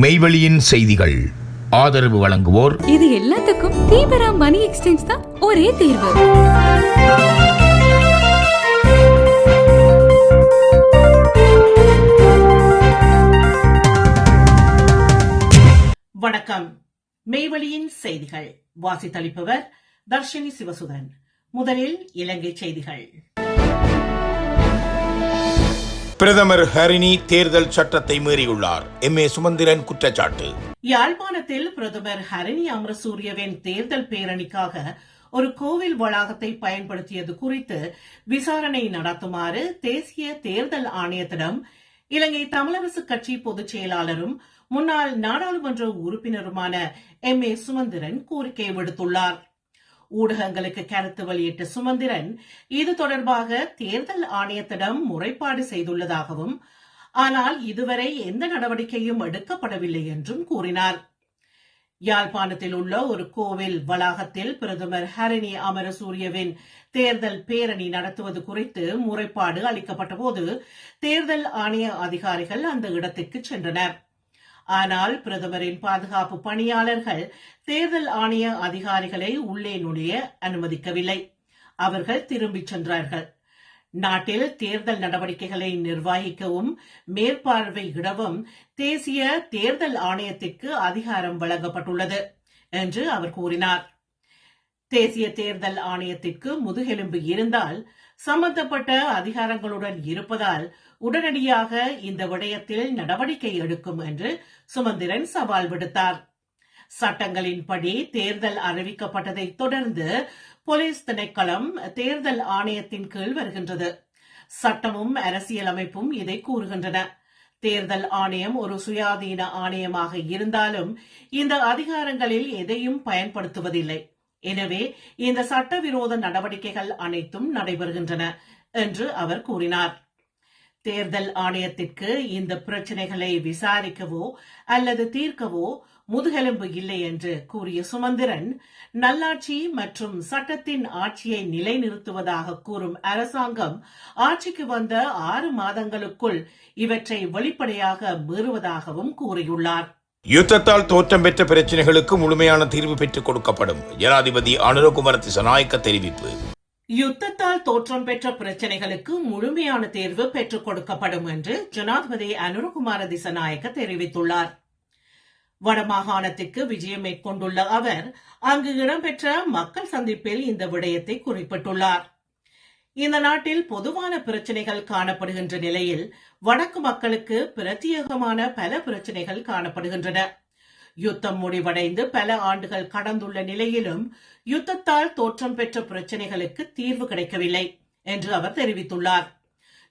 மெய்வெளியின் செய்திகள். ஆதரவு வழங்குவோர். இது எல்லாத்துக்கும் தீபரா மணி எக்ஸ்சேஞ்ச் தான் ஒரே தீர்வு. வணக்கம். மெய்வழியின் செய்திகள். வாசித்தளிப்பவர் தர்ஷினி சிவசுதன் முதலில் இலங்கை செய்திகள். பிரதமர் ஹரிணி தேர்தல் சட்டத்தை மீறியுள்ளார். எம். ஏ. சுமந்திரன் குற்றச்சாட்டு. யாழ்ப்பாணத்தில் பிரதமர் ஹரிணி அமரசூரியவின் தேர்தல் பேரணிக்காக ஒரு கோவில் வளாகத்தை பயன்படுத்தியது குறித்து விசாரணை நடத்துமாறு தேசிய தேர்தல் ஆணையத்திடம் இலங்கை தமிழரசு கட்சி பொதுச் செயலாளரும் முன்னாள் நாடாளுமன்ற உறுப்பினருமான எம். ஏ. சுமந்திரன் கோரிக்கை விடுத்துள்ளார். ஊடகங்களுக்கு கருத்து வெளியிட்ட சுமந்திரன் இது தொடர்பாக தேர்தல் ஆணையத்திடம் முறைப்பாடு செய்துள்ளதாகவும் ஆனால் இதுவரை எந்த நடவடிக்கையும் எடுக்கப்படவில்லை என்றும் கூறினார். யாழ்ப்பாணத்தில் உள்ள ஒரு கோவில் வளாகத்தில் பிரதமர் ஹரிணி அமரசூரியவின் தேர்தல் பேரணி நடத்துவது குறித்து முறைப்பாடு அளிக்கப்பட்டபோது தேர்தல் ஆணைய அதிகாரிகள் அந்த இடத்திற்கு சென்றனர். ஆனால் பிரதமரின் பாதுகாப்பு பணியாளர்கள் தேர்தல் ஆணைய அதிகாரிகளை உள்ளே நுழைய அனுமதிக்கவில்லை. அவர்கள் திரும்பிச் சென்றார்கள். நாட்டில் தேர்தல் நடவடிக்கைகளை நிர்வகிக்கவும் மேற்பார்வையிடவும் தேசிய தேர்தல் ஆணையத்திற்கு அதிகாரம் வழங்கப்பட்டுள்ளது என்று அவர் கூறினார். தேசிய தேர்தல் ஆணையத்திற்கு முதுகெலும்பு இருந்தால் சம்பந்தப்பட்ட அதிகாரங்களுடன் இருப்பதால் உடனடியாக இந்த விடயத்தில் நடவடிக்கை எடுக்கும் என்று சுமந்திரன் சவால் விடுத்தார். சட்டங்களின்படி தேர்தல் அறிவிக்கப்பட்டதைத் தொடர்ந்து போலீஸ் திணைக்களம் தேர்தல் ஆணையத்தின் கீழ் வருகின்றது. சட்டமும் அரசியலமைப்பும் இதை கூறுகின்றன. தேர்தல் ஆணையம் ஒரு சுயாதீன ஆணையமாக இருந்தாலும் இந்த அதிகாரங்களில் எதையும் பயன்படுத்துவதில்லை. எனவே இந்த சட்டவிரோத நடவடிக்கைகள் அனைத்தும் நடைபெறுகின்றன என்று அவர் கூறினார். தேர்தல் ஆணையத்திற்கு இந்த பிரச்சினைகளை விசாரிக்கவோ அல்லது தீர்க்கவோ முதுகெலும்பு இல்லை என்று கூறிய சுமந்திரன் நல்லாட்சி மற்றும் சட்டத்தின் ஆட்சியை நிலைநிறுத்துவதாக கூறும் அரசாங்கம் ஆட்சிக்கு வந்த ஆறு மாதங்களுக்குள் இவற்றை வெளிப்படையாக மீறுவதாகவும் கூறியுள்ளார். யுத்தத்தால் தோற்றம் பெற்ற பிரச்சனைகளுக்கு முழுமையான தீர்வு பெற்றுக் கொடுக்கப்படும். ஜனாதிபதி அனுரகுமார திசநாயக்க தெரிவிப்பு. யுத்தத்தால் தோற்றம் பெற்ற பிரச்சனைகளுக்கு முழுமையான தேர்வு பெற்றுக் கொடுக்கப்படும் என்று ஜனாதிபதி அனுரகுமார திசநாயக்க தெரிவித்துள்ளார். வடமாகாணத்திற்கு விஜயம் மேற்கொண்டுள்ள அவர் அங்கு இடம்பெற்ற மக்கள் சந்திப்பில் இந்த விடயத்தை குறிப்பிட்டுள்ளார். இந்த நாட்டில் பொதுவான பிரச்சனைகள் காணப்படுகின்ற நிலையில் வடக்கு மக்களுக்கு பிரத்யேகமான பல பிரச்சனைகள் காணப்படுகின்றன. யுத்தம் முடிவடைந்து பல ஆண்டுகள் கடந்துள்ள நிலையிலும் யுத்தத்தால் தோற்றம் பெற்ற பிரச்சனைகளுக்கு தீர்வு கிடைக்கவில்லை என்று அவர் தெரிவித்துள்ளார்.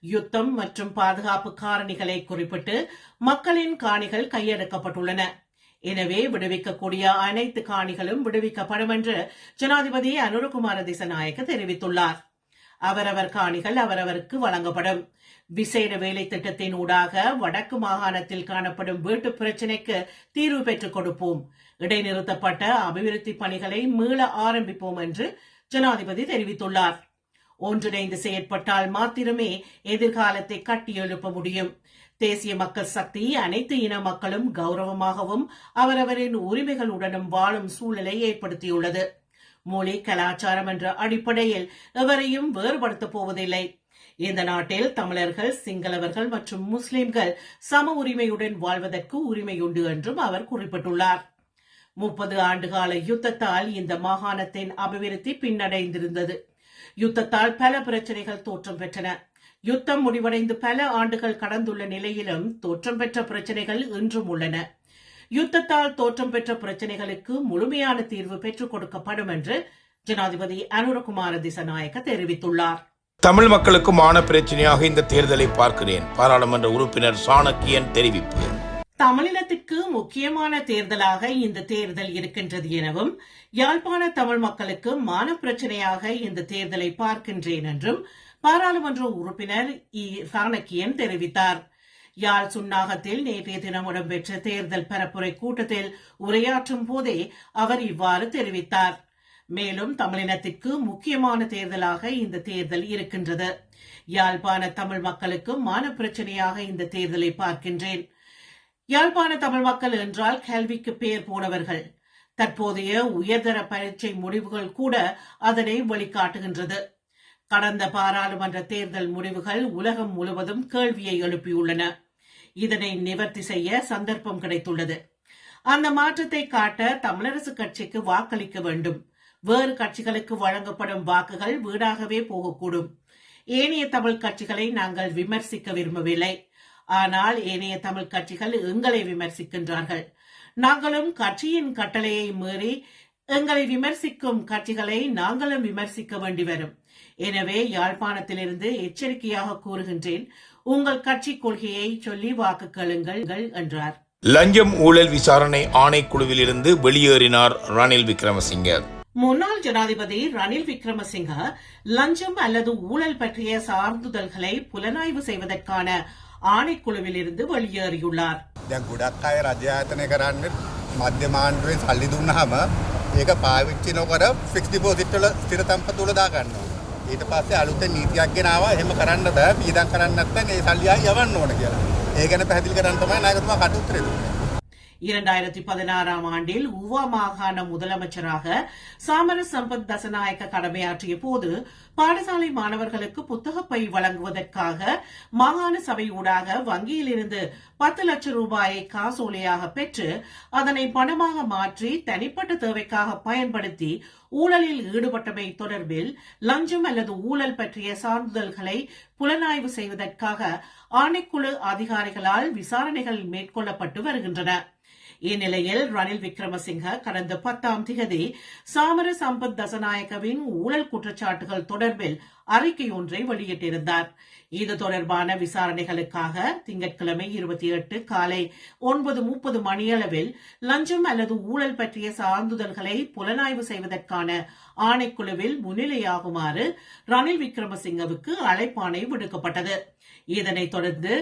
யுத்தம் மற்றும் பாதுகாப்பு காரணிகளை குறிப்பிட்டு மக்களின் காணிகள் கையெடுக்கப்பட்டுள்ளன. எனவே விடுவிக்கக்கூடிய அனைத்து காணிகளும் விடுவிக்கப்படும் என்று ஜனாதிபதி அனுரகுமார திசநாயக்க தெரிவித்துள்ளார். அவரவர் காணிகள் அவரவருக்கு வழங்கப்படும். விசேட வேலை திட்டத்தின் ஊடாக வடக்கு மாகாணத்தில் காணப்படும் வீட்டு பிரச்சினைக்கு தீர்வு பெற்றுக் கொடுப்போம். இடைநிறுத்தப்பட்ட அபிவிருத்தி பணிகளை மீள ஆரம்பிப்போம் என்று ஜனாதிபதி தெரிவித்துள்ளார். ஒன்றிணைந்து செயற்பட்டால் மாத்திரமே எதிர்காலத்தை கட்டியெழுப்ப முடியும். தேசிய மக்கள் சக்தி அனைத்து இன மக்களும் கௌரவமாகவும் அவரவரின் உரிமைகளுடனும் வாழும் சூழலை ஏற்படுத்தியுள்ளது. மொழி கலாச்சாரம் என்ற அடிப்படையில் எவரையும் வேறுபடுத்தப் போவதில்லை. இந்த நாட்டில் தமிழர்கள் சிங்களவர்கள் மற்றும் முஸ்லிம்கள் சம உரிமையுடன் வாழ்வதற்கு உரிமையுண்டு என்றும் அவர் குறிப்பிட்டுள்ளார். முப்பது ஆண்டுகால யுத்தத்தால் இந்த மாகாணத்தின் அபிவிருத்தி பின்னடைந்திருந்தது. யுத்தத்தால் பல பிரச்சனைகள் தோற்றம் பெற்றன. யுத்தம் முடிவடைந்து பல ஆண்டுகள் கடந்துள்ள நிலையிலும் தோற்றம் பெற்ற பிரச்சனைகள் இன்றும் உள்ளன. யுத்தத்தால் தோற்றம் பெற்ற பிரச்சனைகளுக்கு முழுமையான தீர்வு பெற்றுக் கொடுக்கப்படும் என்று ஜனாதிபதி அனுரகுமார திசநாயக்க தெரிவித்துள்ளார். தமிழ் மக்களுக்கு மான பிரச்சனையாக இந்த தேர்தலை பார்க்கிறேன் பாராளுமன்ற உறுப்பினர் சாணக்கியன் தெரிவிப்பு. தமிழினத்திற்கு முக்கியமான தேர்தலாக இந்த தேர்தல் இருக்கின்றது எனவும் யாழ்ப்பாண தமிழ் மக்களுக்கு மான பிரச்சனையாக இந்த தேர்தலை பார்க்கின்றேன் என்றும் பாராளுமன்ற உறுப்பினர் இ சாணக்கியன் தெரிவித்தார். யாழ் சுன்னாகத்தில் நேற்றைய தினம் இடம்பெற்ற தேர்தல் பரப்புரை கூட்டத்தில் உரையாற்றும் போதே அவர் இவ்வாறு தெரிவித்தார். மேலும் தமிழினத்திற்கு முக்கியமான தேர்தலாக இந்த தேர்தல் இருக்கின்றது. யாழ்ப்பாண தமிழ் மக்களுக்கு மான பிரச்சனையாக இந்த தேர்தலை பார்க்கின்றேன். யாழ்ப்பாண தமிழ் மக்கள் என்றால் கல்விக்கு பெயர் போனவர்கள். தற்போதைய உயர்தர பரீட்சை முடிவுகள் கூட அதனை வெளிக்காட்டுகின்றது கடந்த பாராளுமன்ற தேர்தல் முடிவுகள் உலகம் முழுவதும் கேள்வியை எழுப்பியுள்ளன. இதனை நிவர்த்தி செய்ய சந்தர்ப்பம் கிடைத்துள்ளது. அந்த மாற்றத்தை காட்ட தமிழரசு கட்சிக்கு வாக்களிக்க வேண்டும். வேறு கட்சிகளுக்கு வழங்கப்படும் வாக்குகள் வீடாகவே போகக்கூடும். ஏனைய தமிழ் கட்சிகளை நாங்கள் விமர்சிக்க விரும்பவில்லை. ஆனால் ஏனைய தமிழ் கட்சிகள் எங்களை விமர்சிக்கின்றார்கள். நாங்களும் கட்சியின் கட்டளையை மீறி எங்களை விமர்சிக்கும் கட்சிகளை நாங்களும் விமர்சிக்க வேண்டி வரும். எனவே யாழ்ப்பாணத்திலிருந்து எச்சரிக்கையாக கூறுகின்றேன் உங்கள் கட்சி கொள்கையை சொல்லி வாக்கு கேளுங்கள் என்றார் லஞ்சம் ஊழல் விசாரணை ஆணைக்குழுவில் இருந்து வெளியேறினார் ரணில் விக்ரமசிங்க முன்னாள் ஜனாதிபதி ரணில் விக்ரமசிங்க லஞ்சம் அல்லது ஊழல் பற்றிய சார்ந்துதல்களை புலனாய்வு செய்வதற்கான ஆணைக்குழுவில் இருந்து வெளியேறியுள்ளார் දැන් ගොඩක් අය රජ ආයතනය කරන්න මධ්‍යමාණ්ඩුවෙන් සල්ලි දුන්නහම ඒක පාවිච්චි නොකර ෆික්ස් ඩිපෝසිට් වල ස්ථිර තම්පත වල දා ගන්නවා. ඊට පස්සේ අලුතෙන් නීතියක් ගෙනාවා එහෙම කරන්න බෑ පීඩම් කරන්න නැත්නම් ඒ සල්ලි ආයි යවන්න ඕන කියලා. ඒ ගැන පැහැදිලි කරන්න තමයි නායකතුමා කටුත්තරේ දුන්නේ. இரண்டாயிரத்தி பதினாறாம் ஆண்டில் உவா மாகாண முதலமைச்சராக சாமர சம்பத் தசநாயக்க கடமையாற்றிய போது பாடசாலை மாணவர்களுக்கு புத்தகப்பை வழங்குவதற்காக மாகாண சபை ஊடாக வங்கியிலிருந்து பத்து லட்சம் ரூபாயை காசோலையாக பெற்று அதனை பணமாக மாற்றி தனிப்பட்ட தேவைக்காக பயன்படுத்தி ஊழலில் ஈடுபட்டமை தொடர்பில் லஞ்சம் அல்லது ஊழல் பற்றிய சான்றிதழ்களை புலனாய்வு செய்வதற்காக ஆணைக்குழு அதிகாரிகளால் விசாரணைகள் மேற்கொள்ளப்பட்டு வருகின்றன. இந்நிலையில் ரணில் விக்ரமசிங்க கடந்த பத்தாம் திகதி சாமர சம்பத் தசநாயகவின் ஊழல் குற்றச்சாட்டுகள் தொடர்பில் அறிக்கை ஒன்றை வெளியிட்டிருந்தார். இது தொடர்பான விசாரணைகளுக்காக திங்கட்கிழமை இருபத்தி எட்டு காலை ஒன்பது முப்பது மணியளவில் லஞ்சம் அல்லது ஊழல் பற்றிய சான்றிதழ்களை புலனாய்வு செய்வதற்கான ஆணைக்குழுவில் முன்னிலையாகுமாறு ரணில் விக்ரமசிங்கவுக்கு அழைப்பாணை விடுக்கப்பட்டது இதனைத் தொடர்ந்து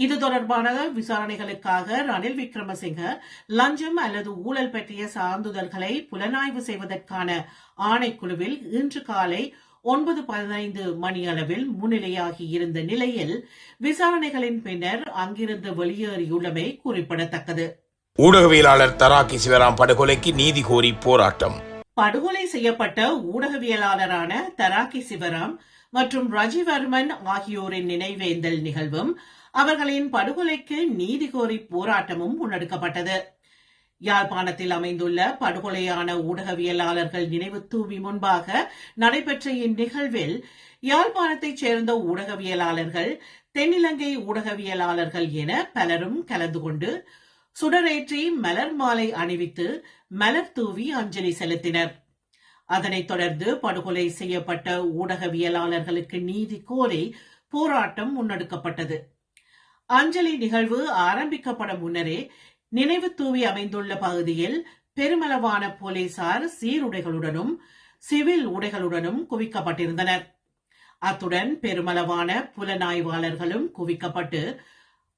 இது தொடர்பான விசாரணைகளுக்காக ரணில் விக்ரமசிங்க லஞ்சம் அல்லது ஊழல் பற்றிய சான்றிதழ்களை புலனாய்வு செய்வதற்கான ஆணைக்குழுவில் இன்று காலை ஒன்பது பதினைந்து மணியளவில் முன்னிலையாகி இருந்த நிலையில் விசாரணைகளின் பின்னர் அங்கிருந்து வெளியேறியுள்ளமை குறிப்பிடத்தக்கது. ஊடகவியலாளர் தராக்கி சிவராம் படுகொலைக்கு நீதி கோரி போராட்டம். படுகொலை செய்யப்பட்ட ஊடகவியலாளரான தராக்கி சிவராம் மற்றும் ரஜிவர்மன் ஆகியோரின் நினைவேந்தல் நிகழ்வும் அவர்களின் படுகொலைக்கு நீதி கோரி போராட்டமும் முன்னெடுக்கப்பட்டது. யாழ்ப்பாணத்தில் அமைந்துள்ள படுகொலையான ஊடகவியலாளர்கள் நினைவு தூவி முன்பாக நடைபெற்ற இந்நிகழ்வில் யாழ்ப்பாணத்தைச் சேர்ந்த ஊடகவியலாளர்கள் தென்னிலங்கை ஊடகவியலாளர்கள் என பலரும் கலந்து கொண்டு சுடரேற்றி மலர் மாலை அணிவித்து மலர் தூவி அஞ்சலி செலுத்தினர். அதனைத் தொடர்ந்து படுகொலை செய்யப்பட்ட ஊடகவியலாளர்களுக்கு நீதி கோரி போராட்டம் முன்னெடுக்கப்பட்டது. அஞ்சலி நிகழ்வு ஆரம்பிக்கப்பட முன்னரே நினைவு தூவி அமைந்துள்ள பகுதியில் பெருமளவான போலீசார் சீருடைகளுடனும் சிவில் உடைகளுடனும் குவிக்கப்பட்டிருந்தனர். அத்துடன் பெருமளவான புலனாய்வாளர்களும் குவிக்கப்பட்டு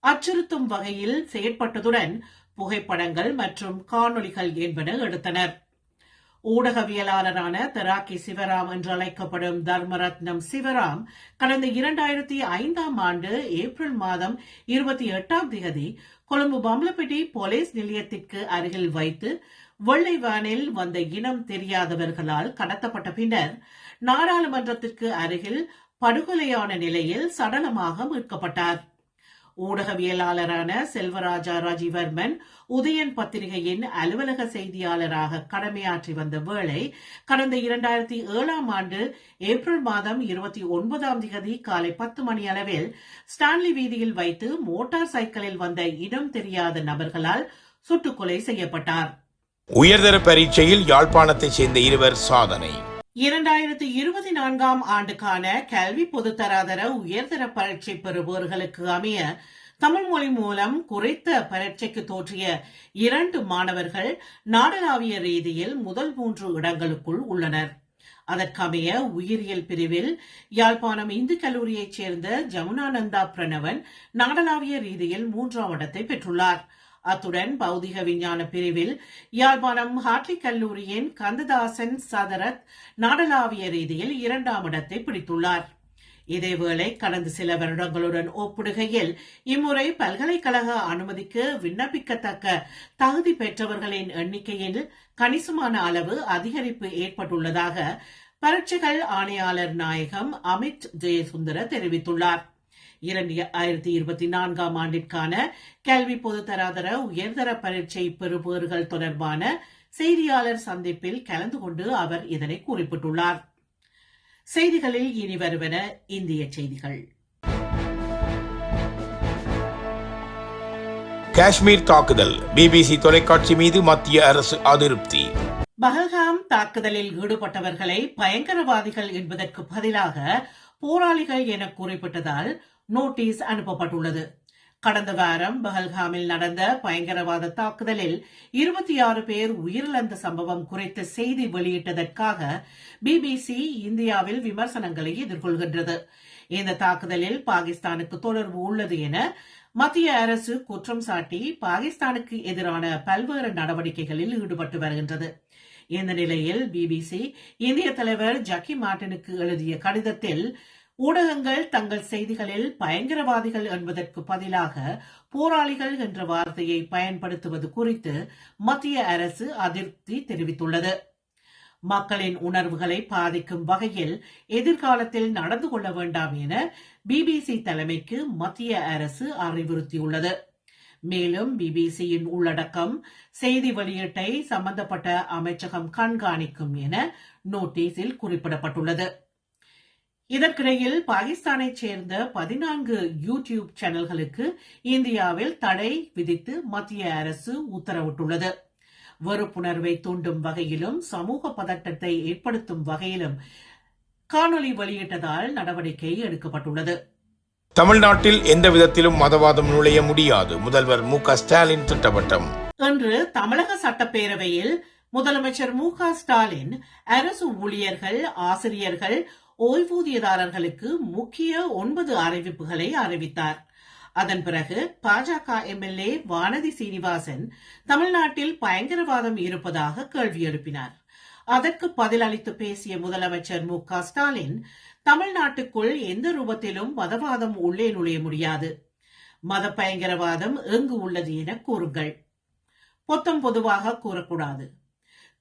அச்சுறுத்தும் வகையில் செயற்பட்டதுடன் புகைப்படங்கள் மற்றும் காணொளிகள் என்பன எடுத்தனர். ஊடகவியலாளரான தெராக்கி சிவராம் என்று அழைக்கப்படும் தர்மரத்னம் சிவராம் கடந்த இரண்டாயிரத்தி ஐந்தாம் ஆண்டு ஏப்ரல் மாதம் இருபத்தி எட்டாம் திகதி கொழும்பு பம்ளப்பட்டி போலீஸ் நிலையத்திற்கு அருகில் வைத்து வெள்ளை வேனில் வந்த இனம் தெரியாதவர்களால் கடத்தப்பட்ட பின்னர் நாடாளுமன்றத்திற்கு அருகில் படுகொலையான நிலையில் சடலமாக மீட்கப்பட்டார். ஊடகவியலாளரான செல்வராஜா ராஜீவர்மன் உதயன் பத்திரிகையின் அலுவலக செய்தியாளராக கடமையாற்றி வந்த வேளை கடந்த இரண்டாயிரத்தி ஏழாம் ஆண்டு ஏப்ரல் மாதம் இருபத்தி ஒன்பதாம் தேதி காலை பத்து மணி அளவில் ஸ்டான்லி வீதியில் வைத்து மோட்டார் சைக்கிளில் வந்த இடம் தெரியாத நபர்களால் சுட்டுக்கொலை செய்யப்பட்டார். உயர்தர பரீட்சையில் யாழ்ப்பாணத்தைச் சேர்ந்த இருவர் சாதனை. இரண்டாயிரத்தி இருபத்தி நான்காம் ஆண்டுக்கான கல்வி பொதுத்தராதர உயர்தர பரீட்சை பெறுபவர்களுக்கு அமைய தமிழ் மொழி மூலம் குறைத்த பரீட்சைக்கு தோற்றிய இரண்டு மாணவர்கள் நாடளாவிய ரீதியில் முதல் மூன்று இடங்களுக்குள் உள்ளனர். அதற்கமைய உயிரியல் பிரிவில் யாழ்ப்பாணம் இந்து கல்லூரியைச் சேர்ந்த ஜமுனானந்தா பிரணவன் நாடளாவிய ரீதியில் மூன்றாம் இடத்தை பெற்றுள்ளார். அத்துடன் பௌதிக விஞ்ஞான பிரிவில் யாழ்ப்பாணம் ஹாட்லி கல்லூரியின் கந்ததாசன் சதரத் நாடளாவிய ரீதியில் இரண்டாம் இடத்தை பிடித்துள்ளார். இதேவேளை கடந்த சில வருடங்களுடன் ஒப்பிடுகையில் இம்முறை பல்கலைக்கழக அனுமதிக்கு விண்ணப்பிக்கத்தக்க தகுதி பெற்றவர்களின் எண்ணிக்கையில் கணிசமான அளவு அதிகரிப்பு ஏற்பட்டுள்ளதாக பரீட்சைகள் ஆணையாளர் நாயகம் அமித் ஜெயசுந்தர தெரிவித்துள்ளார். இரண்டாயிரத்தி இருபத்தி நான்காம் ஆண்டிற்கான கல்வி பொதுத்தராதர உயர்தர பரீட்சை பெறுபவர்கள் தொடர்பான செய்தியாளர் சந்திப்பில் கலந்து கொண்டு அவர் இதனை குறிப்பிட்டுள்ளார். செய்திகளில் இனி வருவன இந்திய செய்திகள். காஷ்மீர் தாக்குதல். பிபிசி தொலைக்காட்சி மீது மத்திய அரசு அதிருப்தி. பஹல்காம் தாக்குதலில் ஈடுபட்டவர்களை பயங்கரவாதிகள் என்பதற்கு பதிலாக போராளிகள் என குறிப்பிட்டதால் நோட்டீஸ் அனுப்பப்பட்டுள்ளது. கடந்த வாரம் பஹல்காமில் நடந்த பயங்கரவாத தாக்குதலில் இருபத்தி ஆறு பேர் உயிரிழந்த சம்பவம் குறித்த செய்தி வெளியிட்டதற்காக பிபிசி இந்தியாவில் விமர்சனங்களை எதிர்கொள்கின்றது. இந்த தாக்குதலில் பாகிஸ்தானுக்கு தொடர்பு உள்ளது என மத்திய அரசு குற்றம் சாட்டி பாகிஸ்தானுக்கு எதிரான பல்வேறு நடவடிக்கைகளில் ஈடுபட்டு வருகின்றது. இந்த நிலையில் பிபிசி இந்திய தலைவர் ஜக்கி மார்டினுக்கு எழுதிய கடிதத்தில் ஊடகங்கள் தங்கள் செய்திகளில் பயங்கரவாதிகள் என்பதற்கு பதிலாக போராளிகள் என்ற வார்த்தையை பயன்படுத்துவது குறித்து மத்திய அரசு அதிருப்தி தெரிவித்துள்ளது. மக்களின் உணர்வுகளை பாதிக்கும் வகையில் எதிர்காலத்தில் நடந்து கொள்ள வேண்டாம் என பிபிசி தலைமைக்கு மத்திய அரசு அறிவுறுத்தியுள்ளது. மேலும் பிபிசியின் உள்ளடக்கம் செய்தி வெளியீட்டை சம்பந்தப்பட்ட அமைச்சகம் கண்காணிக்கும் என நோட்டீஸில் குறிப்பிடப்பட்டுள்ளது. இதற்கிடையில் பாகிஸ்தானைச் சேர்ந்த பதினான்கு யூ டியூப் சேனல்களுக்கு இந்தியாவில் தடை விதித்து மத்திய அரசு உத்தரவிட்டுள்ளது. வெறுப்புணர்வை தூண்டும் வகையிலும் சமூக பதட்டத்தை ஏற்படுத்தும் வகையிலும் காணொலி வெளியிட்டதால் நடவடிக்கை எடுக்கப்பட்டுள்ளது. தமிழ்நாட்டில் எந்த விதத்திலும் மதவாதம் நுழைய முடியாது. முதல்வர் மு க ஸ்டாலின் திட்டவட்டம். இன்று தமிழக சட்டப்பேரவையில் முதலமைச்சர் மு க ஸ்டாலின் அரசு ஊழியர்கள் ஆசிரியர்கள் ஓய்வூதியதாரர்களுக்கு முக்கிய ஒன்பது அறிவிப்புகளை அறிவித்தார். அதன் பிறகு பாஜக எம்எல்ஏ வானதி சீனிவாசன் தமிழ்நாட்டில் பயங்கரவாதம் இருப்பதாக கேள்வி எழுப்பினார். அதற்கு பதிலளித்து பேசிய முதலமைச்சர் மு க ஸ்டாலின் தமிழ்நாட்டுக்குள் எந்த ரூபத்திலும் மதவாதம் உள்ளே நுழைய முடியாது. மத பயங்கரவாதம் எங்கு உள்ளது என கூறுங்கள். பொத்தம் பொதுவாக கூறக்கூடாது.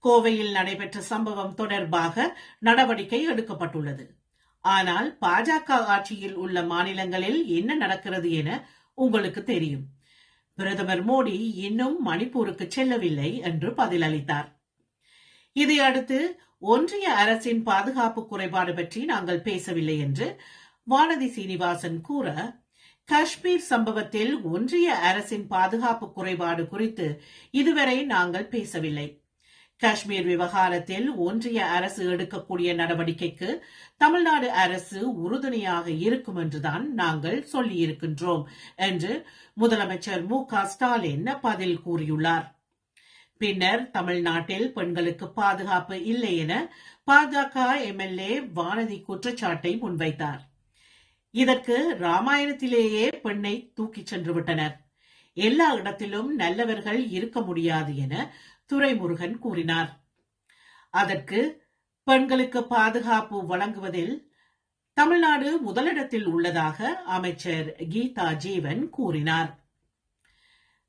கோவையில் நடைபெற்ற சம்பவம் தொடர்பாக நடவடிக்கை எடுக்கப்பட்டுள்ளது. ஆனால் பாஜக ஆட்சியில் உள்ள மாநிலங்களில் என்ன நடக்கிறது என உங்களுக்கு தெரியும். பிரதமர் மோடி இன்னும் மணிப்பூருக்கு செல்லவில்லை என்று பதிலளித்தார். இதையடுத்து ஒன்றிய அரசின் பாதுகாப்பு குறைபாடு பற்றி நாங்கள் பேசவில்லை என்று வானதி சீனிவாசன் கூற காஷ்மீர் சம்பவத்தில் ஒன்றிய அரசின் பாதுகாப்பு குறைபாடு குறித்து இதுவரை நாங்கள் பேசவில்லை. காஷ்மீர் விவகாரத்தில் ஒன்றிய அரசு எடுக்கக்கூடிய நடவடிக்கைக்கு தமிழ்நாடு அரசு உறுதுணையாக இருக்கும் என்றுதான் நாங்கள் சொல்லியிருக்கின்றோம் என்று முதலமைச்சர் மு க ஸ்டாலின் பதில் கூறியுள்ளார். பின்னர் தமிழ்நாட்டில் பெண்களுக்கு பாதுகாப்பு இல்லை என பாஜக எம்எல்ஏ வானதி குற்றச்சாட்டை முன்வைத்தார். இதற்கு ராமாயணத்திலேயே பெண்ணை தூக்கிச் சென்று விட்டனர். எல்லா இடத்திலும் நல்லவர்கள் இருக்க முடியாது என துரைமுருகன் கூறினார். அதற்கு பெண்களுக்கு பாதுகாப்பு வழங்குவதில் தமிழ்நாடு முதலிடத்தில் உள்ளதாக அமைச்சர் கீதா ஜீவன் கூறினார்.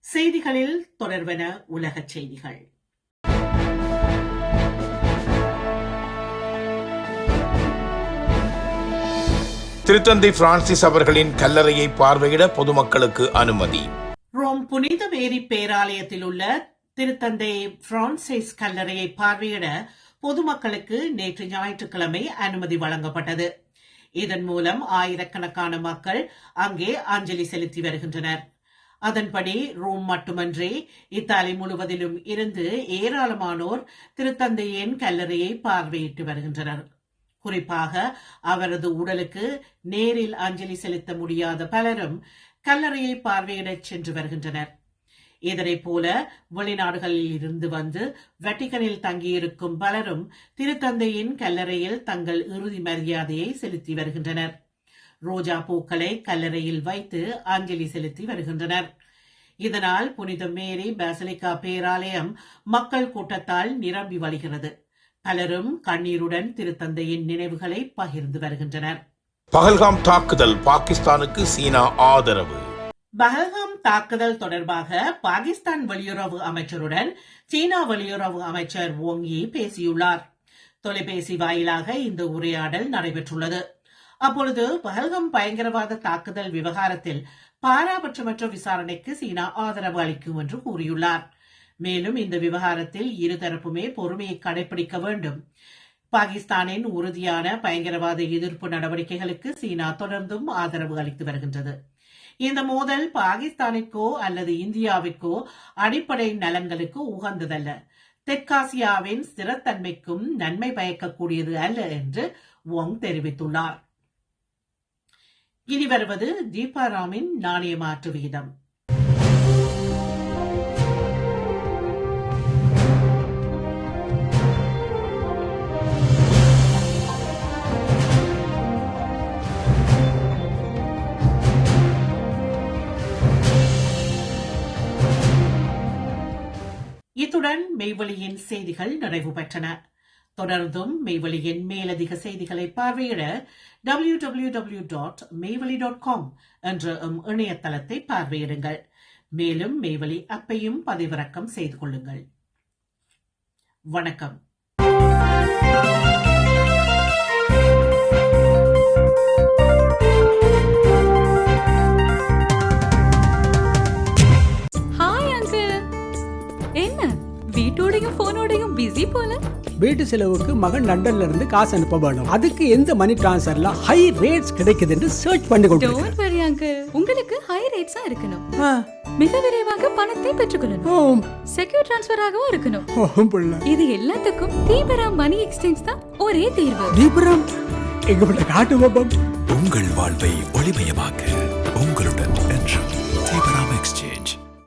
செய்திகளில் தொடர்வன உலகச் செய்திகள். திருத்தந்தை பிரான்சிஸ் அவர்களின் கல்லறையை பார்வையிட பொதுமக்களுக்கு அனுமதி. ரோம் புனித மேரி பேராலயத்தில் உள்ள திருத்தந்தை பிரான்சிஸ் கல்லறையை பார்வையிட பொதுமக்களுக்கு நேற்று ஞாயிற்றுக்கிழமை அனுமதி வழங்கப்பட்டது. இதன் மூலம் ஆயிரக்கணக்கான மக்கள் அங்கே அஞ்சலி செலுத்தி வருகின்றனர். அதன்படி ரோம் மட்டுமன்றி இத்தாலி முழுவதிலும் இருந்து ஏராளமானோர் திருத்தந்தையின் கல்லறையை பார்வையிட்டு வருகின்றனர். குறிப்பாக அவரது உடலுக்கு நேரில் அஞ்சலி செலுத்த முடியாத பலரும் கல்லறையை பார்வையிடச் சென்று வருகின்றனர். இதனைப் போல வெளிநாடுகளில் இருந்து வந்து வெட்டிகனில் தங்கியிருக்கும் பலரும் திருத்தந்தையின் கல்லறையில் தங்கள் இறுதி மரியாதையை செலுத்தி வருகின்றனர். ரோஜா பூக்களை கல்லறையில் வைத்து அஞ்சலி செலுத்தி வருகின்றனர். இதனால் புனித மேரி பாசலிகா பேராலயம் மக்கள் கூட்டத்தால் நிரம்பி வழிகிறது. பலரும் கண்ணீருடன் திருத்தந்தையின் நினைவுகளை பகிர்ந்து வருகின்றனர். பகல்காம் தாக்குதல் பாகிஸ்தானுக்கு சீனா ஆதரவு. பஹல்காம் தாக்குதல் தொடர்பாக பாகிஸ்தான் வெளியுறவு அமைச்சருடன் சீனா வெளியுறவு அமைச்சர் யி பேசியுள்ளார். தொலைபேசி வாயிலாக இந்த உரையாடல் நடைபெற்றுள்ளது. அப்பொழுது பஹல்கம் பயங்கரவாத தாக்குதல் விவகாரத்தில் பாராபட்சமற்ற விசாரணைக்கு சீனா ஆதரவு அளிக்கும் என்று கூறியுள்ளார். மேலும் இந்த விவகாரத்தில் இருதரப்புமே பொறுமையை கடைபிடிக்க வேண்டும். பாகிஸ்தானின் உறுதியான பயங்கரவாத எதிர்ப்பு நடவடிக்கைகளுக்கு சீனா தொடர்ந்தும் ஆதரவு அளித்து வருகின்றது. இந்த மோதல் பாகிஸ்தானுக்கோ அல்லது இந்தியாவிற்கோ அடிப்படை நலன்களுக்கு உகந்ததல்ல. தெற்காசியாவின் ஸ்திரத்தன்மைக்கும் நன்மை பயக்கக்கூடியது அல்ல என்று ஒங் தெரிவித்துள்ளார். இனி வருவது தீபாராமின் நாணய மாற்று விகிதம். இத்துடன் மெய்வொலியின் செய்திகள் நிறைவு பெற்றன. தொடர்ந்தும் மெய்வழியின் மேலதிக செய்திகளை பார்வையிட W W W dot Meivazhi dot com என்ற எம் இணையதளத்தை பார்வையிடுங்கள். மேலும் மெய்வழி அப்பையும் பதிவிறக்கம் செய்து கொள்ளுங்கள். வணக்கம். வீட்டு செலவுக்கு மகன் லண்டன்ல இருந்து காசு அனுப்ப வேணும். அதுக்கு எந்த மணி டிரான்ஸ்ஃபர்ல ஹை ரேட்ஸ் கிடைக்குது என்று சர்ச் பண்ணி அங்கிள் உங்களுக்கு ஹை ரேட்ஸா இருக்கணும். மிக விரைவாக பணத்தை பெற்றுக்கொள்ளணும். ஓம், செக்யூர் டிரான்ஸ்ஃபராகவும் இருக்கணும். இது எல்லாத்துக்கும் தீபரா மணி எக்ஸ்சேஞ்ச் தான் ஒரே தீர்வு. தீபுரம் எங்க பிள்ளை காட்டு உங்கள் வாழ்வை ஒளிமயமாக்க.